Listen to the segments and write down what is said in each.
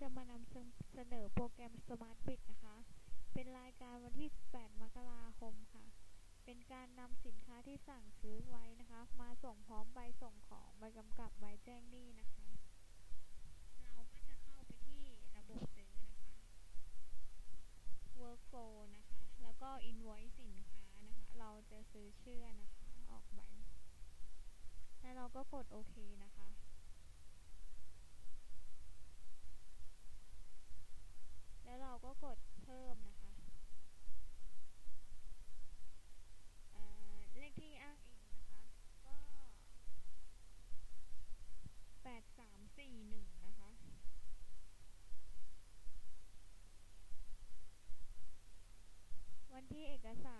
จะมานำเสนอโปรแกรม Smart Bid นะคะ เป็นรายการวันที่ 18 มกราคมค่ะ เป็นการนำสินค้าที่สั่งซื้อไว้นะคะ มาส่งพร้อมใบส่งของ ใบกำกับใบแจ้งหนี้นะคะ เราก็จะเข้าไปที่ระบบซื้อนะคะ Workflow นะคะ แล้วก็ Invoice สินค้านะคะ เราจะซื้อเชื่อนะคะ ออกใบ แล้วเราก็กดโอเคนะคะ แล้วเราก็กดเพิ่มนะคะเอ่อเลขที่อ้างอิงนะคะ ก็แปดสามสี่หนึ่งนะคะ วันที่เอกสาร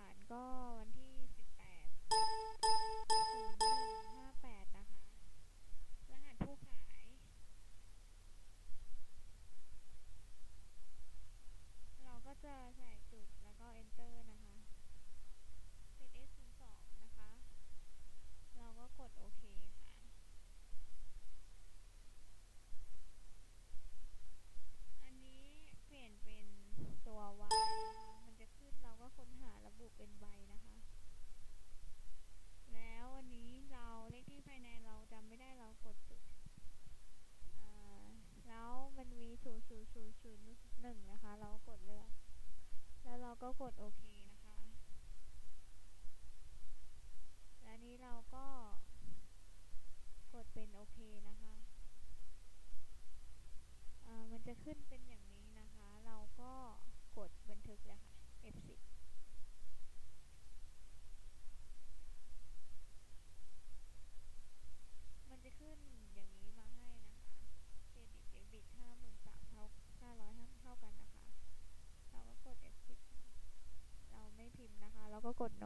กดโอเคนะคะ และนี้เราก็กดเป็นโอเคนะคะเอ่อมันจะขึ้นเป็น ก็กดโน